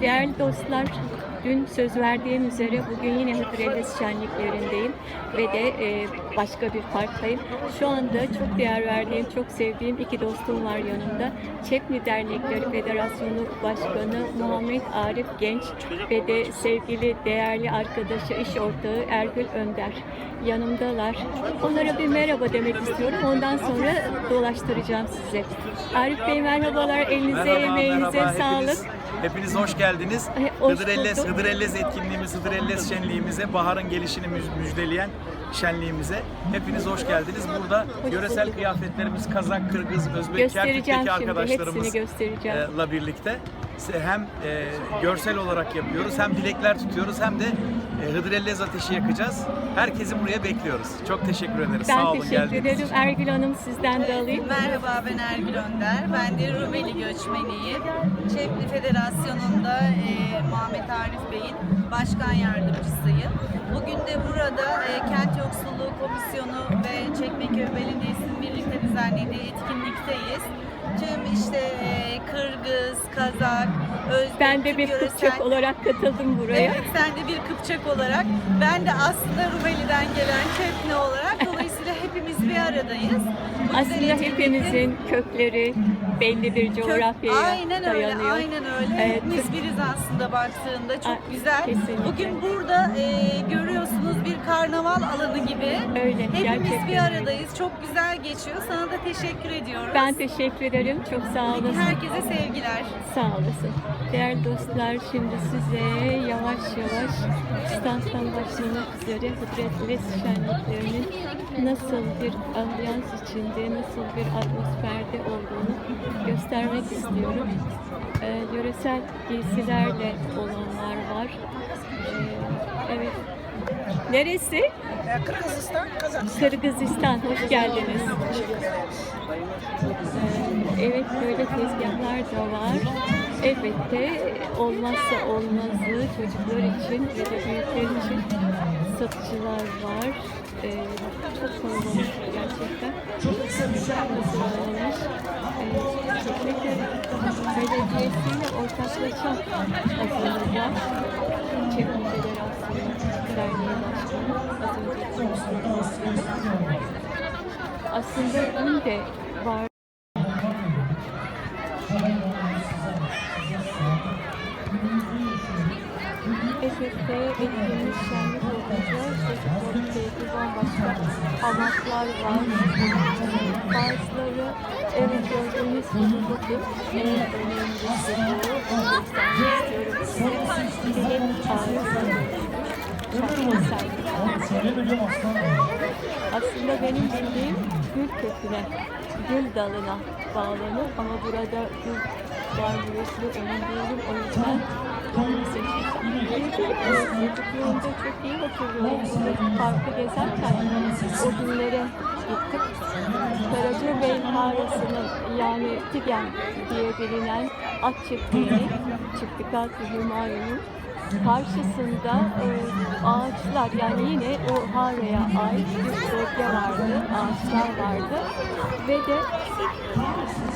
Değerli dostlar, dün söz verdiğim üzere bugün yine Hıdrellez şenliklerindeyim ve de e, başka bir parktayım. Şu anda çok değer verdiğim, çok sevdiğim iki dostum var yanımda. Çepni Dernekleri Federasyonu Başkanı Muhammed Arif Genç ve de sevgili değerli arkadaşı, iş ortağı Ergül Önder yanımdalar. Onlara bir merhaba demek istiyorum. Ondan sonra dolaştıracağım size. Arif Bey merhabalar, elinize Merhaba, emeğinize merhaba. sağlık. Hepiniz, hepiniz hoş geldiniz. Hoş. Hıdrellez etkinliğimiz, Hıdrellez şenliğimize, baharın gelişini müj- müjdeleyen şenliğimize hepiniz hoş geldiniz. Burada yöresel kıyafetlerimiz Kazak, Kırgız, Özbek, Göstereceğim Kerkük'teki şimdi, arkadaşlarımızla hepsini göstereceğim. birlikte hem e, görsel olarak yapıyoruz, hem dilekler tutuyoruz, hem de e, Hıdrellez ateşi yakacağız. Herkesi buraya bekliyoruz. Çok teşekkür ederiz. Ben Sağ olun teşekkür geldiğiniz ederim. için. Ergül Hanım sizden de alayım. Merhaba ben Ergül Önder. Ben de Rumeli göçmeniyim. Çepli Federasyonu'nda e, Muhammed Arif Bey'in başkan yardımcısıyım. Bugün de burada e, Kent Yoksulluğu Komisyonu ve Çekmeköy Belediyesi'nin birlikte düzenlediği etkinlikteyiz. Kazak, Özbek, Ben de bir yöresel- Kıpçak olarak katıldım buraya. Evet sen de bir Kıpçak olarak. Ben de aslında Rumeli'den gelen Çepni olarak. Dolayısıyla hepimiz bir aradayız. Bu Aslında hepimizin kökleri belli bir coğrafyaya aynen öyle, dayanıyor. aynen öyle. Evet. Hepimiz biriz aslında baktığında. Çok A- güzel. kesinlikle. Bugün burada e, görüyorsunuz bir karnaval alanı gibi. Öyle, Hepimiz gerçekten bir öyle. aradayız. Çok güzel geçiyor. Sana da teşekkür ediyoruz. Ben teşekkür ederim. Çok sağ olasın. Herkese sevgiler. Sağ olasın. Değerli dostlar şimdi size yavaş yavaş standtan başlamak üzere Hıdrellez şenliklerinin nasıl bir ambiyans içinde, nasıl bir atmosferde olduğunu göstermek istiyorum. Ee, yöresel giysilerle olanlar var. Ee. Neresi? Kırgızistan, Kazakistan. Kırgızistan. Hoş geldiniz. Ee, Evet böyle tezgahlar da var. Elbette olmazsa olmazı çocuklar için ve de büyükler için satıcılar var. Ee, çok kalabalık gerçekten. Çok hazırlanmış. Ee, Çekmeköy Belediyesi'yle ortaklaşa hazırlanacak. Çevre Federasyonu Derneği Başkanı. Aslında dün de etkinlik şenlik olacak. Keyfi bambaşka hamaklar var. Bazıları evet gördüğünüz gibi bugün en önemlisi istiyorum. Aslında benim bildiğim gül köküne, gül dalına bağlanır ama burada gül var mu emin değilim. O yüzden çok iyi hatırlıyorum. Burada parkı gezerken o günlere gittik. Karacabey mağarasının yani Tigen diye bilinen at çiftliği, çiftlik altı Hümayun'un karşısında e, ağaçlar yani yine o haraya ait bir bölge vardı, ağaçlar vardı ve de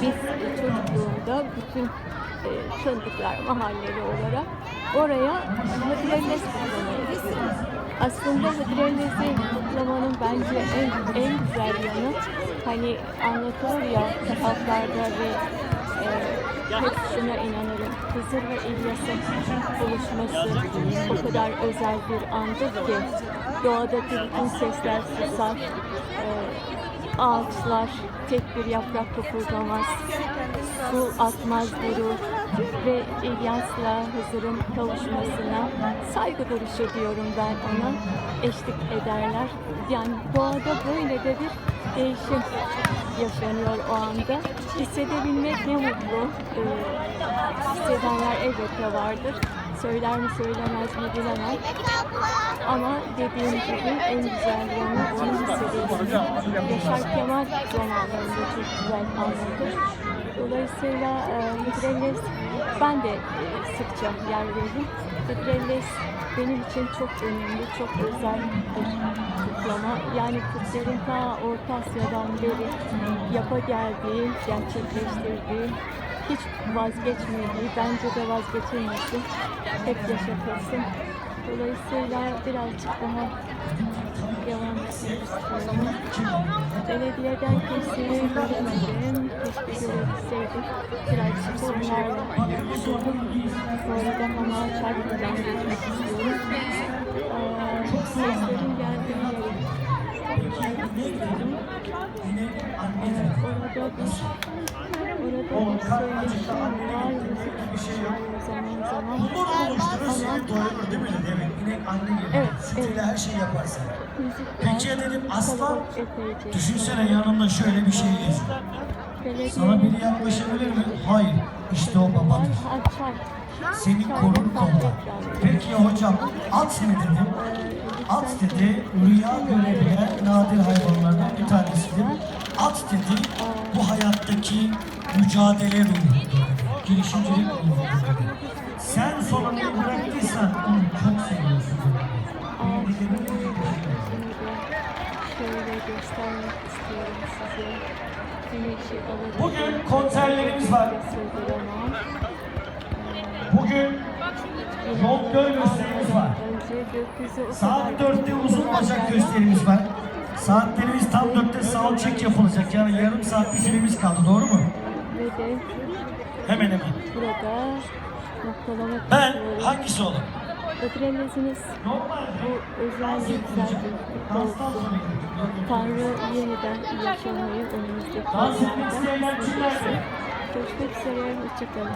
biz çocukluğumda bütün e, tanıdıklar mahalleli olarak oraya Hıdrellez kutlamaya gittik. Aslında Hıdrellez'i kutlamanın bence en, en güzel yanı hani anlatılır ya kitaplarda ve e, hep şuna inanırım. Hızır ve İlyas'ın buluşması o kadar özel bir andır ki doğadaki bütün sesler susar. E, ağaçlar tek bir yaprak kıpırdamaz. Su atmaz durur ve İlyas'la Hızır'ın kavuşmasına saygı duruşu diyorum ben ona. Eşlik ederler. Yani doğada böyle de bir değişim yaşanıyor o anda. Hissedebilmek ne mutlu. Ee, hissedenler elbette vardır. Söyler mi söylemez mi bilemem. Ama dediğim gibi en güzel yanı hissediyorsunuz. Yaşar Kemal zamanlarında çok güzel anladı. Dolayısıyla e, Hıdrellez, ben de e, sıkça yer verdim. Hıdrellez benim için çok önemli, çok özel bir kutlama. Yani Kürtlerin ta Orta Asya'dan beri yapa geldiği, gerçekleştirdiği, hiç vazgeçmediği, bence de vazgeçilmesin, hep yaşatılsın. Dolayısıyla birazcık daha devam etmek istiyorum. Belediyeden kesinlikle görmedim. Keşke görebilseydik. Birazcık onlarla konuşurdum. Bu arada Hama Çarpı'dan geçmek istiyorum. Ee, seslerin geldiği yere bir var. Müzik çalıyor zaman zaman. Ama doyurur değil mi demek? İnek anne gibi. Evet, Sütüyle evet. her şeyi yaparsın. Peki ya dedim aslan? Düşünsene yanında şöyle bir şey. Belediye- Sana biri yaklaşabilir mi? Hayır. İşte o babadır. Seni korur ediyor. Peki hocam at ne dedim? At dedi rüya görebilen nadir hayvanlardan bir tanesidir. At dedi bu hayattaki mücadele ruhu, girişimcilik ruhu. Sen sonunda bıraktıysan onu çok seviyorsun. Bugün konserlerimiz var. Bugün göl gösterimiz var. Saat kadar 4'te uzun bacak gösterimiz var. Saatlerimiz tam 4'te sound check yapılacak. Yani yarım saat bir süremiz kaldı. Doğru mu? Hemen hemen. Ben hangisi olur? Normal. bu özel bir olsun. Tanrı yeniden yaşamayı önümüzdeki Dans etmek isteyenler kimlerdi? Görüşmek üzere, hoşçakalın.